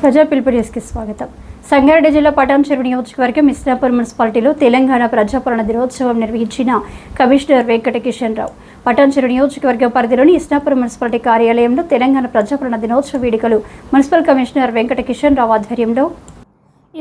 ప్రజా పిలుపు న్యూస్కి స్వాగతం. సంగారెడ్డి జిల్లా పటాన్చెరు నియోజకవర్గం ఇస్లాపూర్ మున్సిపాలిటీలో తెలంగాణ ప్రజాపాలన దినోత్సవం నిర్వహించిన కమిషనర్ వెంకట కిషన్ రావు. పటాన్చెరు నియోజకవర్గం పరిధిలోని ఇస్లాపూర్ మున్సిపాలిటీ కార్యాలయంలో తెలంగాణ ప్రజాపాలన దినోత్సవ వేడుకలు మున్సిపల్ కమిషనర్ వెంకట కిషన్ రావు ఆధ్వర్యంలో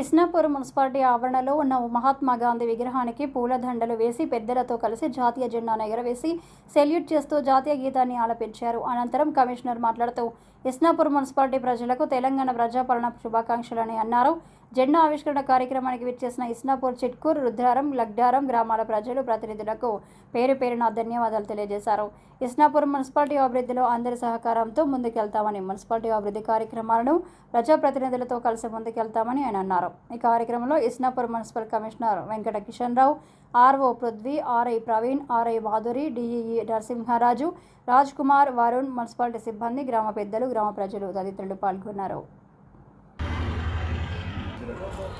ఇస్నాపూర్ మున్సిపాలిటీ ఆవరణలో ఉన్న మహాత్మా గాంధీ విగ్రహానికి పూలదండలు వేసి పెద్దలతో కలిసి జాతీయ జెండాను ఎగరవేసి సెల్యూట్ చేస్తూ జాతీయ గీతాన్ని ఆలపించారు. అనంతరం కమిషనర్ మాట్లాడుతూ ఇస్నాపూర్ మున్సిపాలిటీ ప్రజలకు తెలంగాణ ప్రజాపాలన శుభాకాంక్షలని అన్నారు. జెండా ఆవిష్కరణ కార్యక్రమానికి విచ్చేసిన ఇస్నాపూర్ చిట్కూర్ రుద్రారం లగ్డారం గ్రామాల ప్రజలు ప్రతినిధులకు పేరు పేరున ధన్యవాదాలు తెలియజేశారు. ఇస్నాపూర్ మున్సిపాలిటీ అభివృద్ధిలో అందరి సహకారంతో ముందుకెళ్తామని మున్సిపాలిటీ అభివృద్ధి కార్యక్రమాలను ప్రజాప్రతినిధులతో కలిసి ముందుకెళ్తామని ఆయన అన్నారు. ఈ కార్యక్రమంలో Isnapur municipal commissioner Venkata Kishan Rao RO Prithvi RI Praveen RI Madhuri DEE Narasimharaju Raj Kumar Varun municipality సిబ్బంది గ్రామ పెద్దలు గ్రామ ప్రజలు తదితరులు పాల్గొన్నారు. Gracias.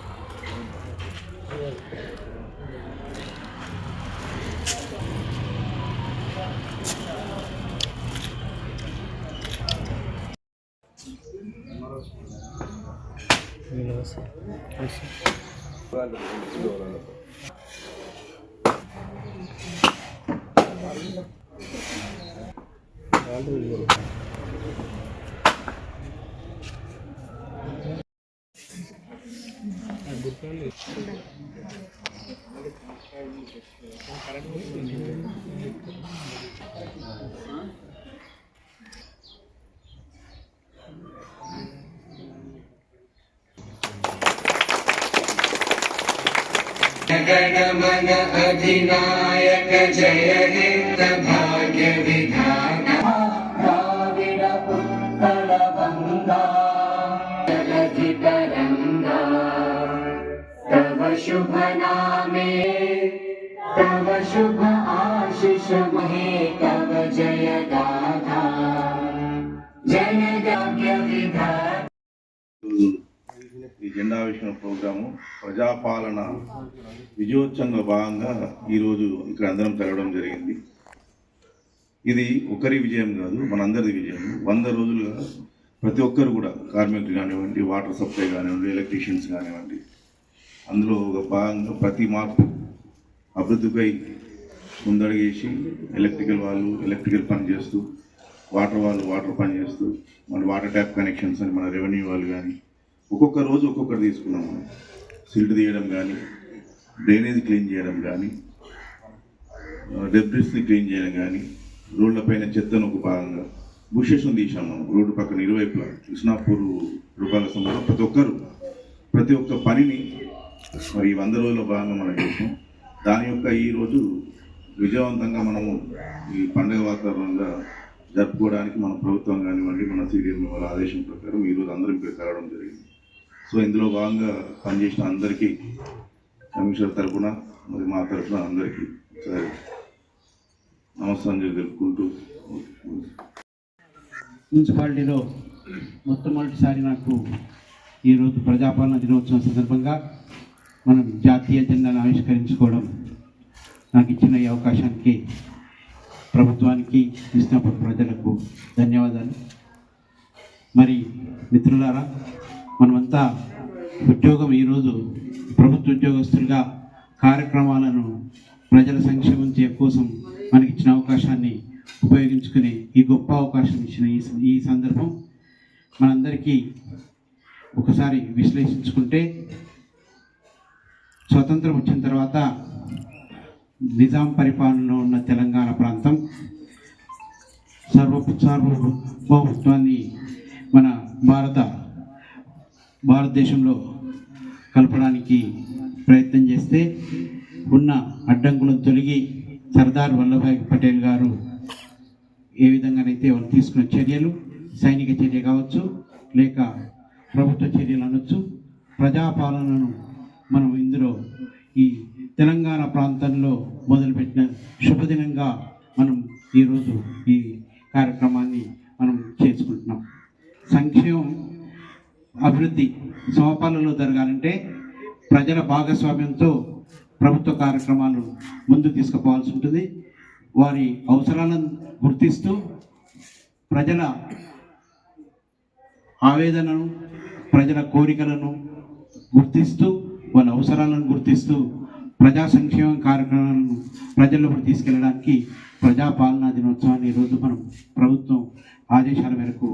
गणमन अधिनायक जय हे भाग्य विधाता शुभ नामे तव शुभ आशिष महे तव जय गाथा जनभाग्य विधाता ఈ జెండా ఆవిష్కరణ ప్రోగ్రాము ప్రజాపాలన విజయోత్సవంలో భాగంగా ఈరోజు ఇక్కడ అందరం తిరగడం జరిగింది ఇది ఒకరి విజయం కాదు మనందరిది విజయం వంద రోజులుగా ప్రతి ఒక్కరు కూడా కార్మికులు కానివ్వండి వాటర్ సప్లై కానివ్వండి ఎలక్ట్రీషియన్స్ కానివ్వండి అందులో ఒక భాగంగా ప్రతి మార్పు అభివృద్ధిపై ముందడుగేసి ఎలక్ట్రికల్ వాళ్ళు ఎలక్ట్రికల్ పని చేస్తూ వాటర్ వాళ్ళు వాటర్ పని చేస్తూ మన వాటర్ ట్యాప్ కనెక్షన్స్ అని మన రెవెన్యూ వాళ్ళు కానీ ఒక్కొక్క రోజు ఒక్కొక్కటి తీసుకున్నాం మనం. సిల్ట్ తీయడం కానీ డ్రైనేజ్ క్లీన్ చేయడం కానీ డెబ్రిస్ని క్లీన్ చేయడం కానీ రోడ్లపైన చెత్తను ఒక భాగంగా బుషెస్ను తీసాం మనం. రోడ్డు పక్కన ఇరువైపులా. కృష్ణాపూర్ రూపాయల సమయంలో ప్రతి ఒక్కరు. ప్రతి ఒక్క పనిని మరి ఈ వంద రోజుల భాగంగా మనం చేసాం. దాని యొక్క ఈరోజు విజయవంతంగా మనము ఈ పండుగ వాతావరణంగా జరుపుకోవడానికి మన ప్రభుత్వం కానివ్వండి మన సీరియల్ వాళ్ళ ఆదేశం ప్రకారం ఈరోజు అందరం ఇక్కడ కలవడం జరిగింది. సో ఇందులో భాగంగా పనిచేసిన అందరికీ కమిషనర్ తరఫున మరి మా తరఫున అందరికీ సరే నమస్కారం తెలుపుకుంటూ మున్సిపాలిటీలో మొట్టమొదటిసారి నాకు ఈరోజు ప్రజాపాలన దినోత్సవం సందర్భంగా మనం జాతీయ జెండాను ఆవిష్కరించుకోవడం నాకు ఇచ్చిన ఈ అవకాశానికి ప్రభుత్వానికి కృష్ణాపూర్ ప్రజలకు ధన్యవాదాలు. మరి మిత్రులారా మనమంతా ఉద్యోగం ఈరోజు ప్రభుత్వ ఉద్యోగస్తులుగా కార్యక్రమాలను ప్రజల సంక్షేమం కోసం మనకి ఇచ్చిన అవకాశాన్ని ఉపయోగించుకునే ఈ గొప్ప అవకాశం ఇచ్చిన ఈ ఈ సందర్భం. మనందరికీ ఒకసారి విశ్లేషించుకుంటే స్వతంత్రం వచ్చిన తర్వాత నిజాం పరిపాలనలో ఉన్న తెలంగాణ ప్రాంతం సర్వ సార్వభౌమత్వాన్ని మన భారత భారతదేశంలో కలపడానికి ప్రయత్నం చేస్తే ఉన్న అడ్డంకులను తొలగి సర్దార్ వల్లభాయ్ పటేల్ గారు ఏ విధంగానైతే వాళ్ళు తీసుకున్న చర్యలు సైనిక చర్య కావచ్చు లేక ప్రభుత్వ చర్యలు అనొచ్చు ప్రజాపాలనను ఈ తెలంగాణ ప్రాంతంలో మొదలుపెట్టిన శుభదినంగా మనం ఈరోజు ఈ కార్యక్రమాన్ని మనం చేసుకుంటున్నాం. సంక్షేమం అభివృద్ధి సమపాలలో జరగాలంటే ప్రజల భాగస్వామ్యంతో ప్రభుత్వ కార్యక్రమాలు ముందుకు తీసుకుపోవాల్సి ఉంటుంది. వారి అవసరాలను గుర్తిస్తూ ప్రజల ఆవేదనను ప్రజల కోరికలను గుర్తిస్తూ వాళ్ళ అవసరాలను గుర్తిస్తూ ప్రజా సంక్షేమ కార్యక్రమాలను ప్రజల్లోకి తీసుకెళ్ళడానికి ప్రజాపాలనా దినోత్సవాన్ని ఈరోజు మనం ప్రభుత్వం ఆదేశాల మేరకు